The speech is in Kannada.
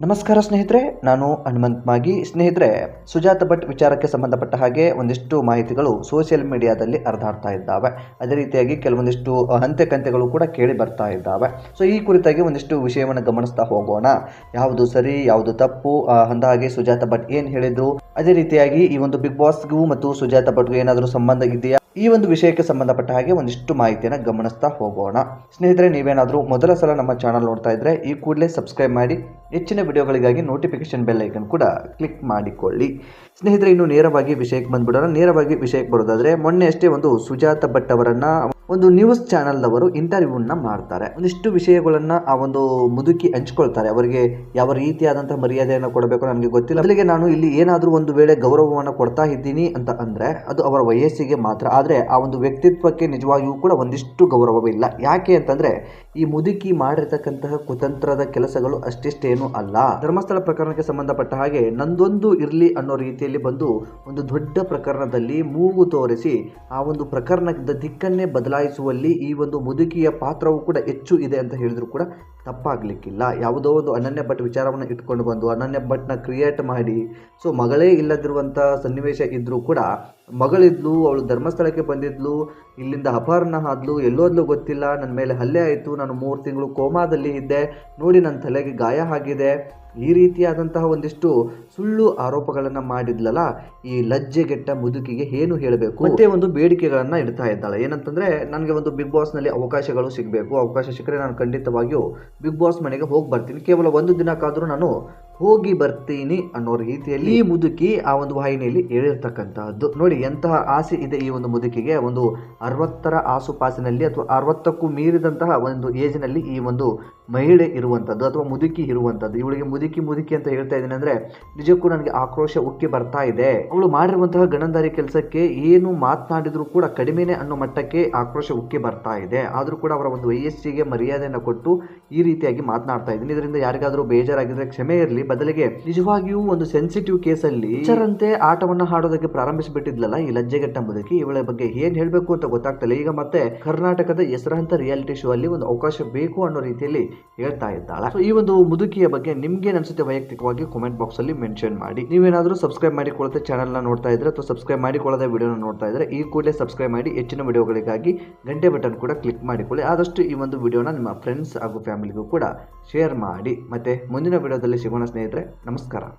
ನಮಸ್ಕಾರ ಸ್ನೇಹಿತರೆ, ನಾನು ಹನುಮಂತ್ ಮಾಗಿ. ಸ್ನೇಹಿತರೆ, ಸುಜಾತ ಭಟ್ ವಿಚಾರಕ್ಕೆ ಸಂಬಂಧಪಟ್ಟ ಹಾಗೆ ಒಂದಿಷ್ಟು ಮಾಹಿತಿಗಳು ಸೋಷಿಯಲ್ ಮೀಡಿಯಾದಲ್ಲಿ ಹರಿದಾಡ್ತಾ ಇದ್ದಾವೆ. ಅದೇ ರೀತಿಯಾಗಿ ಕೆಲವೊಂದಿಷ್ಟು ಅಂತ್ಯ ಕಂತೆಗಳು ಕೂಡ ಕೇಳಿ ಬರ್ತಾ ಇದ್ದಾವೆ. ಸೊ, ಈ ಕುರಿತಾಗಿ ಒಂದಿಷ್ಟು ವಿಷಯವನ್ನು ಗಮನಿಸ್ತಾ ಹೋಗೋಣ. ಯಾವುದು ಸರಿ, ಯಾವುದು ತಪ್ಪು? ಅಂದಹಾಗೆ ಅಂದ ಹಾಗೆ ಸುಜಾತ ಭಟ್ ಏನು ಹೇಳಿದ್ರು? ಅದೇ ರೀತಿಯಾಗಿ ಈ ಒಂದು ಬಿಗ್ ಬಾಸ್ಗೂ ಮತ್ತು ಸುಜಾತ ಭಟ್ಗೂ ಏನಾದರೂ ಸಂಬಂಧ ಇದೆಯಾ? ಈ ಒಂದು ವಿಷಯಕ್ಕೆ ಸಂಬಂಧಪಟ್ಟ ಹಾಗೆ ಒಂದಿಷ್ಟು ಮಾಹಿತಿಯನ್ನು ಗಮನಿಸ್ತಾ ಹೋಗೋಣ. ಸ್ನೇಹಿತರೆ, ನೀವೇನಾದರೂ ಮೊದಲ ಸಲ ನಮ್ಮ ಚಾನಲ್ ನೋಡ್ತಾ ಇದ್ರೆ ಈ ಕೂಡಲೇ ಸಬ್ಸ್ಕ್ರೈಬ್ ಮಾಡಿ, ಹೆಚ್ಚಿನ ವಿಡಿಯೋಗಳಿಗಾಗಿ ನೋಟಿಫಿಕೇಶನ್ ಬೆಲ್ ಐಕನ್ ಕೂಡ ಕ್ಲಿಕ್ ಮಾಡಿಕೊಳ್ಳಿ. ಸ್ನೇಹಿತರೆ, ಇನ್ನು ನೇರವಾಗಿ ವಿಷಯಕ್ಕೆ ಬಂದ್ಬಿಡೋಣ. ನೇರವಾಗಿ ವಿಷಯಕ್ಕೆ ಬರೋದಾದ್ರೆ, ಮೊನ್ನೆ ಅಷ್ಟೇ ಒಂದು ಸುಜಾತ ಭಟ್ ಅವರನ್ನ ಒಂದು ನ್ಯೂಸ್ ಚಾನೆಲ್ನವರು ಇಂಟರ್ವ್ಯೂನ ಮಾಡ್ತಾರೆ. ಒಂದಿಷ್ಟು ವಿಷಯಗಳನ್ನ ಆ ಒಂದು ಮುದುಕಿ ಹಂಚ್ಕೊಳ್ತಾರೆ. ಅವರಿಗೆ ಯಾವ ರೀತಿಯಾದಂತಹ ಮರ್ಯಾದೆಯನ್ನು ಕೊಡಬೇಕು ನನಗೆ ಗೊತ್ತಿಲ್ಲ. ಮೊದಲಿಗೆ ನಾನು ಇಲ್ಲಿ ಏನಾದರೂ ಒಂದು ವೇಳೆ ಗೌರವವನ್ನು ಕೊಡ್ತಾ ಇದ್ದೀನಿ ಅಂತ ಅಂದ್ರೆ ಅದು ಅವರ ವಯಸ್ಸಿಗೆ ಮಾತ್ರ. ಆದರೆ ಆ ಒಂದು ವ್ಯಕ್ತಿತ್ವಕ್ಕೆ ನಿಜವಾಗಿಯೂ ಕೂಡ ಒಂದಿಷ್ಟು ಗೌರವವಿಲ್ಲ. ಯಾಕೆ ಅಂತಂದ್ರೆ ಈ ಮುದುಕಿ ಮಾಡಿರ್ತಕ್ಕಂತಹ ಕುತಂತ್ರದ ಕೆಲಸಗಳು ಅಷ್ಟಿಷ್ಟೇನೂ ಅಲ್ಲ. ಧರ್ಮಸ್ಥಳ ಪ್ರಕರಣಕ್ಕೆ ಸಂಬಂಧಪಟ್ಟ ಹಾಗೆ ನಂದೊಂದು ಇರಲಿ ಅನ್ನೋ ರೀತಿಯಲ್ಲಿ ಬಂದು ಒಂದು ದೊಡ್ಡ ಪ್ರಕರಣದಲ್ಲಿ ಮೂಗು ತೋರಿಸಿ ಆ ಒಂದು ಪ್ರಕರಣದ ದಿಕ್ಕನ್ನೇ ಬದಲಾಯಿಸುವಲ್ಲಿ ಈ ಒಂದು ಮುದುಕಿಯ ಪಾತ್ರವು ಕೂಡ ಹೆಚ್ಚು ಇದೆ ಅಂತ ಹೇಳಿದ್ರು ಕೂಡ ತಪ್ಪಾಗ್ಲಿಕ್ಕಿಲ್ಲ. ಯಾವುದೋ ಒಂದು ಅನನ್ಯ ಭಟ್ ವಿಚಾರವನ್ನು ಇಟ್ಕೊಂಡು ಬಂದು ಅನನ್ಯ ಭಟ್ನ ಕ್ರಿಯೇಟ್ ಮಾಡಿ, ಸೊ ಮಗಳೇ ಇಲ್ಲದಿರುವಂಥ ಸನ್ನಿವೇಶ ಇದ್ದರೂ ಕೂಡ ಮಗಳಿದ್ಲು, ಅವಳು ಧರ್ಮಸ್ಥಳಕ್ಕೆ ಬಂದಿದ್ಲು, ಇಲ್ಲಿಂದ ಅಪಹರಣ ಆದ್ಲು ಎಲ್ಲೋದ್ಲು ಗೊತ್ತಿಲ್ಲ ನನ್ನ ಮೇಲೆ ಹಲ್ಲೆ ಆಯಿತು, ನಾನು ಮೂರು ತಿಂಗಳು ಕೋಮಾದಲ್ಲಿ ಇದ್ದೆ, ನೋಡಿ ನನ್ನ ತಲೆಗೆ ಗಾಯ ಆಗಿದೆ. ಈ ರೀತಿಯಾದಂತಹ ಒಂದಿಷ್ಟು ಸುಳ್ಳು ಆರೋಪಗಳನ್ನು ಮಾಡಿದ್ಲಲ್ಲ, ಈ ಲಜ್ಜೆಗೆಟ್ಟ ಮುದುಕಿಗೆ ಏನು ಹೇಳಬೇಕು? ಮತ್ತೆ ಒಂದು ಬೇಡಿಕೆಗಳನ್ನು ಇಡ್ತಾ ಇದ್ದಾಳೆ. ಏನಂತಂದ್ರೆ, ನನಗೆ ಒಂದು ಬಿಗ್ ಬಾಸ್ನಲ್ಲಿ ಅವಕಾಶಗಳು ಸಿಗಬೇಕು. ಅವಕಾಶ ಸಿಕ್ಕರೆ ನಾನು ಖಂಡಿತವಾಗಿಯೂ ಬಿಗ್ ಬಾಸ್ ಮನೆಗೆ ಹೋಗಿ ಬರ್ತೀನಿ. ಕೇವಲ ಒಂದು ದಿನಕ್ಕಾದರೂ ನಾನು ಹೋಗಿ ಬರ್ತೀನಿ ಅನ್ನೋ ರೀತಿಯಲ್ಲಿ ಈ ಮುದುಕಿ ಆ ಒಂದು ವಾಹಿನಿಯಲ್ಲಿ ಹೇಳಿರ್ತಕ್ಕಂತಹದ್ದು. ನೋಡಿ, ಎಂತಹ ಆಸೆ ಇದೆ ಈ ಒಂದು ಮುದುಕಿಗೆ. ಒಂದು ಅರವತ್ತರ ಆಸುಪಾಸಿನಲ್ಲಿ ಅಥವಾ ಅರವತ್ತಕ್ಕೂ ಮೀರಿದಂತಹ ಒಂದು ಏಜ್ನಲ್ಲಿ ಈ ಒಂದು ಮಹಿಳೆ ಇರುವಂಥದ್ದು ಅಥವಾ ಮುದುಕಿ ಇರುವಂಥದ್ದು ಇವಳಿಗೆ ಮುದುಕಿ ಮುದುಕಿ ಮುದುಕಿ ಅಂತ ಹೇಳ್ತಾ ಇದ್ದೀನಿ ಅಂದ್ರೆ ನಿಜಕ್ಕೂ ನನಗೆ ಆಕ್ರೋಶ ಉಕ್ಕಿ ಬರ್ತಾ ಇದೆ. ಅವಳು ಮಾಡಿರುವಂತಹ ಗಣಂದಾರಿ ಕೆಲಸಕ್ಕೆ ಏನು ಮಾತನಾಡಿದ್ರು ಕೂಡ ಕಡಿಮೆನೆ ಅನ್ನೋ ಮಟ್ಟಕ್ಕೆ ಆಕ್ರೋಶ ಉಕ್ಕಿ ಬರ್ತಾ ಇದೆ. ಆದರೂ ಕೂಡ ಅವರ ಒಂದು ವಯಸ್ಸಿಗೆ ಮರ್ಯಾದೆಯನ್ನು ಕೊಟ್ಟು ಈ ರೀತಿಯಾಗಿ ಮಾತನಾಡ್ತಾ ಇದ್ದೀನಿ. ಇದರಿಂದ ಯಾರಿಗಾದರೂ ಬೇಜಾರಾಗಿದ್ರೆ ಕ್ಷಮೆ ಇರಲಿ. ಬದಲಿಗೆ ನಿಜವಾಗಿಯೂ ಒಂದು ಸೆನ್ಸಿಟಿವ್ ಕೇಸಲ್ಲಿ ಟೀಚರಂತೆ ಆಟವನ್ನ ಹಾಡೋದಕ್ಕೆ ಪ್ರಾರಂಭಿಸಿಬಿಟ್ಟಿದ್ಲಲ್ಲ ಈ ಲಜ್ಜೆಗೆಟ್ಟ ಮುದುಕಿ. ಇವಳ ಬಗ್ಗೆ ಏನು ಹೇಳಬೇಕು ಅಂತ ಗೊತ್ತಾಗ್ತಿಲ್ಲ. ಈಗ ಮತ್ತೆ ಕರ್ನಾಟಕದ ಹೆಸರಂತ ರಿಯಾಲಿಟಿ ಶೋ ಅಲ್ಲಿ ಒಂದು ಅವಕಾಶ ಬೇಕು ಅನ್ನೋ ರೀತಿಯಲ್ಲಿ ಹೇಳ್ತಾ ಇದ್ದಾಳೆ. ಈ ಒಂದು ಮುದುಕಿಯ ಬಗ್ಗೆ ನಿಮ್ಗೆ ಅನ್ಸುತ್ತೆ ವೈಯಕ್ತಿಕವಾಗಿ ಕಾಮೆಂಟ್ ಬಾಕ್ಸ್ ಅಲ್ಲಿ ಮೆನ್ಷನ್ ಮಾಡಿ. ನೀವೇನಾದ್ರೂ ಸಬ್ಸ್ಕ್ರೈಬ್ ಮಾಡಿಕೊಳ್ಳುತ್ತೆ ನ ನೋಡ್ತಾ ಇದ್ರೆ ಅಥವಾ ಸಬ್ಸ್ಕ್ರೈಬ್ ಮಾಡಿಕೊಳ್ಳದೆ ವಿಡಿಯೋನ ನೋಡ್ತಾ ಇದ್ರೆ ಈ ಕೂಡಲೇ ಸಬ್ಸ್ಕ್ರೈಬ್ ಮಾಡಿ. ಹೆಚ್ಚಿನ ವಿಡಿಯೋಗಳಿಗಾಗಿ ಗಂಟೆ ಬಟನ್ ಕೂಡ ಕ್ಲಿಕ್ ಮಾಡಿಕೊಳ್ಳಿ. ಆದಷ್ಟು ಈ ಒಂದು ವಿಡಿಯೋನ ನಿಮ್ಮ ಫ್ರೆಂಡ್ಸ್ ಹಾಗೂ ಫ್ಯಾಮಿಲಿಗೂ ಕೂಡ ಶೇರ್ ಮಾಡಿ. ಮತ್ತೆ ಮುಂದಿನ ವಿಡಿಯೋದಲ್ಲಿ ಸಿಗೋಣ ಸ್ನೇಹಿತರೆ, ನಮಸ್ಕಾರ.